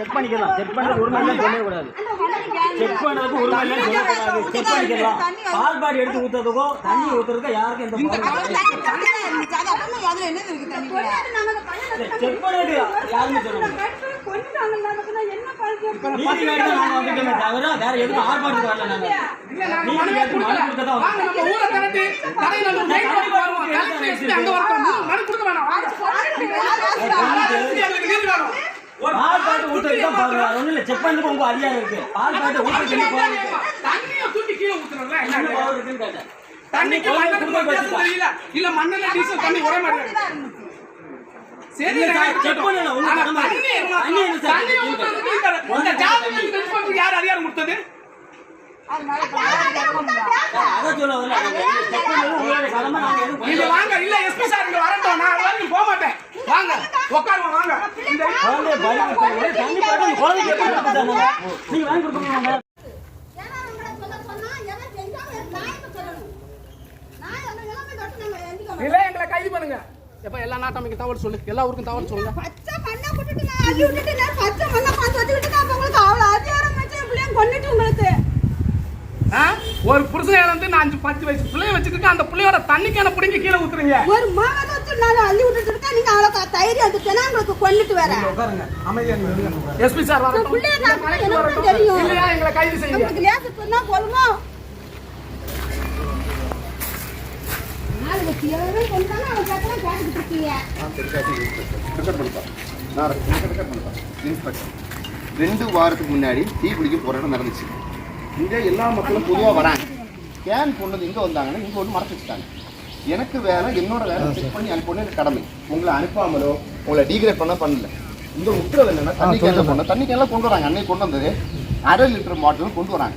Check பண்ணிக்கலாம். Check பண்ணுறது ஒரு மணி நேரம் சொல்லவே கூடாது. செக் பண்ணுறதுக்கு ஒரு மணி நேரம் சொல்லக்கூடாது செக் பண்ணிக்கலாம். பால் பாடி எடுத்து ஊற்றுறதுக்கோ தண்ணி ஊற்றுறதுக்கோ யாருக்கும் எந்த செக் பண்ணிட்டு யாருமே சொல்ல முடியாது. நீதி கேட்டு தான். நாங்கள் வந்துட்டோமே தவிர வேற எதுவும் ஆர்ப்பாட்டத்துக்கு வரல நாங்கள் நீதி கேட்டு மனு ஊற்றுறது தான் பாருங்க ஒன்றும் இல்லை செக் பண்ணுறதுக்கு உங்க அதிகாரம் இருக்கு. பால் பாட்டு என்ன power இருக்கு? தண்ணியை தூக்கி கீழே என்ன இருக்குன்னு கேட்டேன். தண்ணிக்கு வித்தியாசம். தெரியல. இல்ல டீசல் தண்ணி ஒரே மாதிரி இருக்கு. சரி. தண்ணி தண்ணி என்ன சார் தண்ணி இந்த- யார் அதிகாரம் கொடுத்தது? சொல்ல நாங்க. வாங்க இல்ல எஸ்பி சார் இங்க வரட்டும். நான் அது போக மாட்டேன். வாங்க உட்காருவோம் வாங்க. குழந்தைய தண்ணி பாட்டு குழந்தைக்கு எப்படி நீங்க வாங்கி இல்ல எங்களை கைது பண்ணுங்க எப்ப எல்லா நாட்டமைக்கு தவறு சொல்லு எல்லா ஊருக்கும் தவறு சொல்லுங்க பச்சை மண்ணை நான் விட்டுட்டு நான் பச்சை மண்ணை பார்த்து வச்சுக்கிட்டு நான் உங்களுக்கு அதிகாரம் வச்சு என் பிள்ளைய உங்களுக்கு ஆ? ஒரு புருஷன் இழந்து நான் அஞ்சு பத்து வயசு பிள்ளைய வச்சுக்கிட்டு அந்த பிள்ளையோட தண்ணிக்கான கேன பிடிங்கி கீழே ஊத்துறீங்க ஒரு மகன் நான் அள்ளி விட்டுட்டு இருக்கேன். நீங்க அவ்வளவு தைரியம் உங்களுக்கு எஸ்பி சார் பிள்ளைய இல்ல நான் கலெக்டர் எனக்கு வரட்டும். தெரியும். இல்லையா? எங்களை கைது செய்யுங்க. உங்களுக்கு லேசு சொன்னா போதுமா? கேட்டெல்லாம் கேட்டுக்கிட்டு இருக்கீங்க. இன்ஸ்பெக்டர். ரெண்டு வாரத்துக்கு முன்னாடி தீ பிடிக்க போராட்டம் நடந்துச்சு. இங்கே எல்லா மக்களும் பொதுவாக வராங்க. கேன் கொண்டு இங்கே வந்தாங்கன்னா இங்கே ஒன்று மறைச்சு வச்சுட்டாங்க. எனக்கு வேலை என்னோட வேலை செக் பண்ணி அனுப்பணும் எனக்கு கடமை. உங்களை அனுப்பாமலோ உங்களை டீக்ரேட் பண்ண பண்ணல. இந்த உத்தரவு என்னன்னா தண்ணி கேன்ல போன தண்ணி கேன்ல கொண்டு வராங்க. அன்னைக்கு கொண்டு வந்தது. அரை லிட்டர் பாட்டில் கொண்டு வராங்க.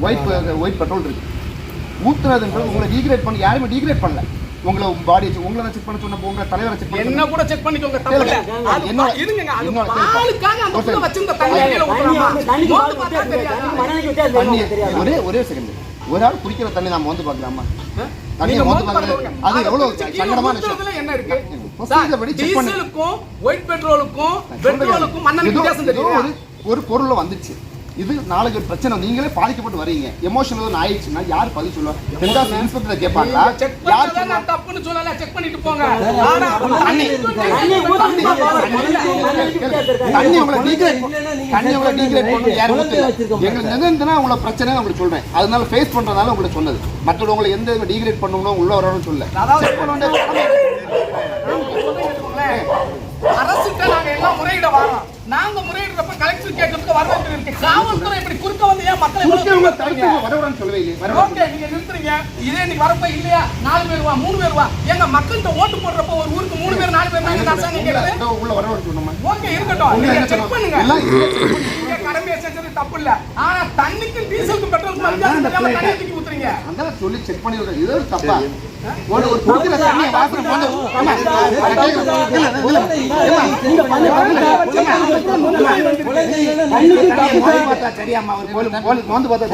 ஒயிட் ஒயிட் பெட்ரோல் இருக்கு. ஊத்துறதுன்றது உங்களை டீக்ரேட் பண்ணி யாருமே டீக்ரேட் பண்ணல. உங்களை பாடி உங்களை செக் பண்ண சொன்ன உங்க தலைவரை செக் பண்ண என்ன கூட செக் பண்ணிக்கோங்க தப்பு இல்ல. அது என்னோட- இருங்க அது என்னோட- பாலுக்காக அந்த புள்ள வச்சிருந்த தண்ணி. ஒரே ஒரே செகண்ட் ஒரு ஆள் குடிக்கிற தண்ணி நாம வந்து பார்க்கலாமா? தண்ணியை பார்க்கறது. அது எவ்வளவு சங்கடமான விஷயம். என்ன இருக்கு? பண்ணு. டீசலுக்கும் ஒயிட் பெட்ரோலுக்கும் பெட்ரோலுக்கும் மண்ணெண்ணெய் ஏதோ- வித்தியாசம் ஏதோ தெரியும் ஒரு ஒரு பொருள்ல வந்துச்சு. இது நாளைக்கு பிரச்சனை. நீங்களே பாதிக்கப்பட்டு வரீங்க எமோஷனல் ஆயிடுச்சுன்னா யார் பதில் சொல்லுவா? ரெண்டாவது இன்ஸ்பெக்டர் கேட்பாங்களா யார் தப்புன்னு சொல்லல. செக் பண்ணிட்டு போங்க. தண்ணி உங்களை டீக்ரேட் தண்ணி உங்களை டீக்ரேட் பண்ணி ஊத்தல. எங்களுக்கு நினைந்தனா உங்களை பிரச்சனை உங்களுக்கு சொல்றேன். அதனால ஃபேஸ் பண்றதால உங்களுக்கு சொன்னது. மற்றவங்க உங்களை எந்த டீக்ரேட் பண்ணணும் உள்ள வரணும்னு சொல்ல கேட்கறதுக்கு இருக்கு காவல்துறை இப்படி குறுக்க வந்து ஏன் மக்களை குறுக்க உங்களை இவ்வளவு தடுத்து சொல்லவே இல்லை ஓகே நீங்க நிறுத்துறீங்க. இதே இன்னைக்கு வரப்ப இல்லையா? நாலு பேர் வா மூணு பேர் வா. எங்க மக்கள்கிட்ட ஓட்டு போடுறப்ப ஒரு ஊருக்கு மூணு பேர் நாலு பேர் நாங்க அரசாங்கம் உள்ள வரவிடான்னு சொன்னோமா ஓகே இருக்கட்டும். நீங்க செக் பண்ணுங்க. நீங்க கடமையை செஞ்சது தப்பு இல்ல. ஆனா தெரியாம தண்ணியை தூக்கி ஊத்துறீங்க. அதனால சொல்லி செக் பண்ணி விடுறது இது ஒரு தப்பா? ஒரு ஒரு தண்ணிக்கு தண்ணியை மோந்து பார்த்தா